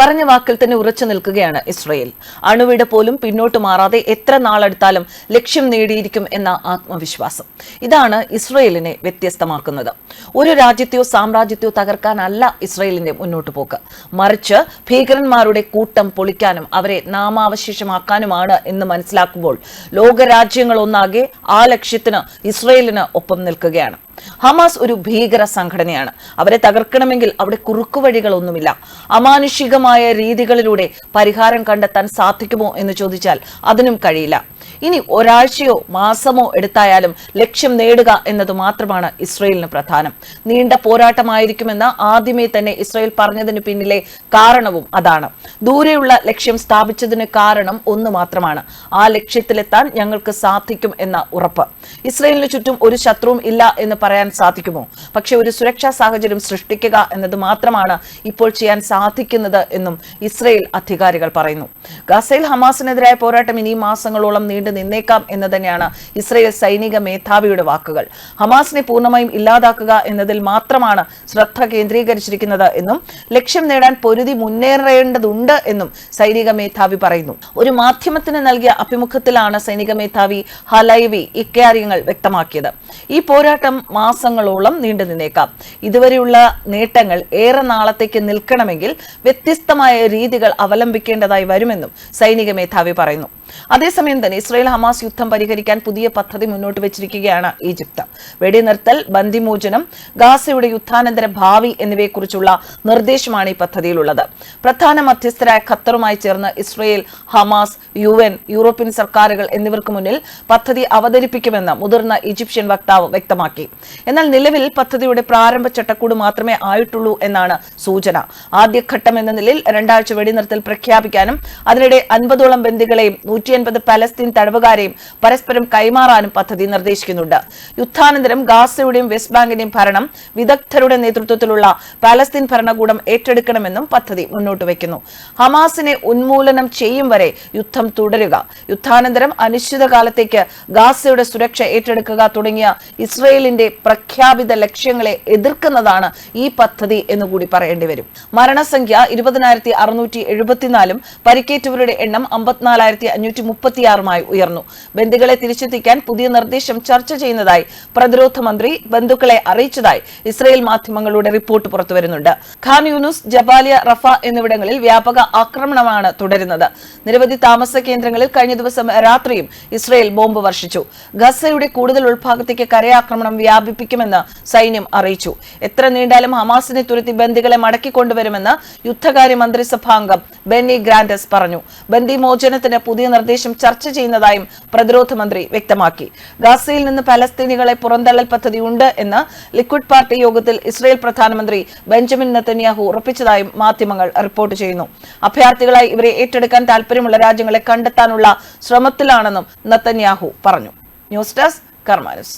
പറഞ്ഞ വാക്കിൽ തന്നെ ഉറച്ചു നിൽക്കുകയാണ് ഇസ്രയേൽ. അണുവിട പോലും പിന്നോട്ട് മാറാതെ എത്ര നാളെടുത്താലും ലക്ഷ്യം നേടിയിരിക്കും എന്ന ആത്മവിശ്വാസം. ഇതാണ് ഇസ്രയേലിനെ വ്യത്യസ്തമാക്കുന്നത്. ഒരു രാജ്യത്തെയോ സാമ്രാജ്യത്തെയോ തകർക്കാനല്ല ഇസ്രയേലിന്റെ മുന്നോട്ട് പോക്ക്. മറിച്ച് ഭീകരന്മാരുടെ കൂട്ടം പൊളിക്കാനും അവരെ നാമാവശേഷമാക്കാനുമാണ് എന്ന് മനസ്സിലാക്കുമ്പോൾ ലോകരാജ്യങ്ങളൊന്നാകെ ആ ലക്ഷ്യത്തിന് ഇസ്രയേലിന് ഒപ്പം നിൽക്കുകയാണ്. ഹമാസ് ഒരു ഭീകര സംഘടനയാണ്. അവരെ തകർക്കണമെങ്കിൽ അവിടെ കുറുക്കുവഴികളൊന്നുമില്ല. അമാനുഷികമായ രീതികളിലൂടെ പരിഹാരം കണ്ടെത്താൻ സാധിക്കുമോ എന്ന് ചോദിച്ചാൽ അതിനും കഴിയില്ല. ഇനി ഒരാഴ്ചയോ മാസമോ എടുത്തായാലും ലക്ഷ്യം നേടുക എന്നത് മാത്രമാണ് ഇസ്രയേലിന് പ്രധാനം. നീണ്ട പോരാട്ടമായിരിക്കുമെന്ന് ആദ്യമേ തന്നെ ഇസ്രയേൽ പറഞ്ഞതിന് പിന്നിലെ കാരണവും അതാണ്. ദൂരെയുള്ള ലക്ഷ്യം സ്ഥാപിച്ചതിന് കാരണം ഒന്ന് മാത്രമാണ്. ആ ലക്ഷ്യത്തിലെത്താൻ ഞങ്ങൾക്ക് സാധിക്കും എന്ന ഉറപ്പ്. ഇസ്രയേലിന് ചുറ്റും ഒരു ശത്രുവും ഇല്ല എന്ന് പറയാൻ സാധിക്കുമോ? പക്ഷെ ഒരു സുരക്ഷാ സാഹചര്യം സൃഷ്ടിക്കുക എന്നത് മാത്രമാണ് ഇപ്പോൾ ചെയ്യാൻ സാധിക്കുന്നത് എന്നും ഇസ്രയേൽ അധികാരികൾ പറയുന്നു. ഗസയിൽ ഹമാസിനെതിരായ പോരാട്ടം ഇനി മാസങ്ങളോളം നീണ്ടു നിന്നേക്കാം എന്ന് തന്നെയാണ് ഇസ്രയേൽ സൈനിക മേധാവിയുടെ വാക്കുകൾ. ഹമാസിനെ പൂർണമായും ഇല്ലാതാക്കുക എന്നതിൽ മാത്രമാണ് ശ്രദ്ധ കേന്ദ്രീകരിച്ചിരിക്കുന്നത് എന്നും ലക്ഷ്യം നേടാൻ പൊരുതി മുന്നേറേണ്ടതുണ്ട് എന്നും സൈനിക മേധാവി പറയുന്നു. ഒരു മാധ്യമത്തിന് നൽകിയ അഭിമുഖത്തിലാണ് സൈനിക മേധാവി ഹലൈവി ഇക്കാര്യങ്ങൾ വ്യക്തമാക്കിയത്. ഈ പോരാട്ടം മാസങ്ങളോളം നീണ്ടു നിന്നേക്കാം. ഇതുവരെയുള്ള നേട്ടങ്ങൾ ഏറെ നാളത്തേക്ക് നിൽക്കണമെങ്കിൽ വ്യത്യസ്തമായ രീതികൾ അവലംബിക്കേണ്ടതായി വരുമെന്നും സൈനിക മേധാവി പറയുന്നു. അതേസമയം തന്നെ ഇസ്രായേൽ ഹമാസ് യുദ്ധം പരിഹരിക്കാൻ പുതിയ പദ്ധതി മുന്നോട്ട് വെച്ചിരിക്കുകയാണ് ഈജിപ്ത്. വെടിനിർത്തൽ ബന്ദിമോചനം ഗാസയുടെ യുദ്ധാനന്തര ഭാവി എന്നിവയെക്കുറിച്ചുള്ള നിർദ്ദേശമാണ് ഈ പദ്ധതിയിലുള്ളത്. പ്രധാന മധ്യസ്ഥരായ ഖത്തറുമായി ചേർന്ന് ഇസ്രയേൽ ഹമാസ് യു യൂറോപ്യൻ സർക്കാരുകൾ എന്നിവർക്ക് മുന്നിൽ പദ്ധതി അവതരിപ്പിക്കുമെന്ന് മുതിർന്ന ഈജിപ്ഷ്യൻ വക്താവ് വ്യക്തമാക്കി. എന്നാൽ നിലവിൽ പദ്ധതിയുടെ പ്രാരംഭ ചട്ടക്കൂട് മാത്രമേ ആയിട്ടുള്ളൂ എന്നാണ് സൂചന. ആദ്യഘട്ടം എന്ന നിലയിൽ രണ്ടാഴ്ച വെടിനിർത്തൽ പ്രഖ്യാപിക്കാനും അതിനിടെ അൻപതോളം ബന്ദികളെയും നൂറ്റി അൻപത് പലസ്തീൻ തടവുകാരെയും പരസ്പരം കൈമാറാനും പദ്ധതി നിർദ്ദേശിക്കുന്നുണ്ട്. യുദ്ധാനന്തരം ഗാസയുടെയും വെസ്റ്റ് ബാങ്കിന്റെയും ഭരണം വിദഗ്ധരുടെ നേതൃത്വത്തിലുള്ള പലസ്തീൻ ഭരണകൂടം ഏറ്റെടുക്കണമെന്നും പദ്ധതി മുന്നോട്ട് വയ്ക്കുന്നു. ഹമാസിനെ ഉന്മൂലനം ചെയ്യും വരെ യുദ്ധം തുടരുക. യുദ്ധാനന്തരം അനിശ്ചിതകാലത്തേക്ക് ഗാസയുടെ സുരക്ഷ ഏറ്റെടുക്കുക തുടങ്ങിയ ഇസ്രയേലിന്റെ പ്രഖ്യാപിത ലക്ഷ്യങ്ങളെ എതിർക്കുന്നതാണ് ഈ പദ്ധതി എന്നുകൂടി പറയേണ്ടി വരും. മരണസംഖ്യ ഇരുപതിനായിരത്തി അറുന്നൂറ്റി എഴുപത്തിനാലും പരിക്കേറ്റവരുടെ എണ്ണം അമ്പത്തിനാലായിരത്തി അഞ്ഞൂറ്റി മുപ്പത്തിയാറുമായി ഉയർന്നു. ബന്ധുക്കളെ തിരിച്ചെത്തിക്കാൻ പുതിയ നിർദ്ദേശം ചർച്ച ചെയ്യുന്നതായി പ്രതിരോധ മന്ത്രി ബന്ധുക്കളെ അറിയിച്ചതായി ഇസ്രയേൽ മാധ്യമങ്ങളുടെ റിപ്പോർട്ട് പുറത്തുവരുന്നുണ്ട്. ഖാൻ യൂനുസ് ജബാലിയ റഫ എന്നിവിടങ്ങളിൽ വ്യാപക ആക്രമണമാണ് തുടരുന്നത്. നിരവധി താമസ കേന്ദ്രങ്ങളിൽ കഴിഞ്ഞ ദിവസം രാത്രിയും ഇസ്രയേൽ ബോംബ് വർഷിച്ചു. ഗസയുടെ കൂടുതൽ ഉൾഭാഗത്തേക്ക് കരയാക്രമണം വ്യാപിപ്പിക്കുമെന്ന് സൈന്യം അറിയിച്ചു. എത്ര നീണ്ടാലും ഹമാസിനെ തുരത്തി ബന്ദികളെ മടക്കിക്കൊണ്ടുവരുമെന്ന് യുദ്ധകാര്യ മന്ത്രിസഭാംഗം ബെന്നി ഗ്രാൻഡസ് പറഞ്ഞു. ബന്ദി മോചനത്തിന് പുതിയ നിർദ്ദേശം ചർച്ച ചെയ്യുന്നതായും പ്രതിരോധ മന്ത്രി വ്യക്തമാക്കി. ഗാസയിൽ നിന്ന് പലസ്തീനികളെ പുറന്തള്ളൽ പദ്ധതി ഉണ്ട് എന്ന് ലിക്വിഡ് പാർട്ടി യോഗത്തിൽ ഇസ്രയേൽ പ്രധാനമന്ത്രി ബെഞ്ചമിൻ നെത്തന്യാഹു ഉറപ്പിച്ചതായും മാധ്യമങ്ങൾ റിപ്പോർട്ട് ചെയ്യുന്നു. അഭയാർത്ഥികളായി ഇവരെ ഏറ്റെടുക്കാൻ താൽപര്യമുള്ള രാജ്യങ്ങളെ കണ്ടെത്താനുള്ള ശ്രമത്തിലാണെന്നും നെത്തന്യാഹു പറഞ്ഞു. News desk Karma News.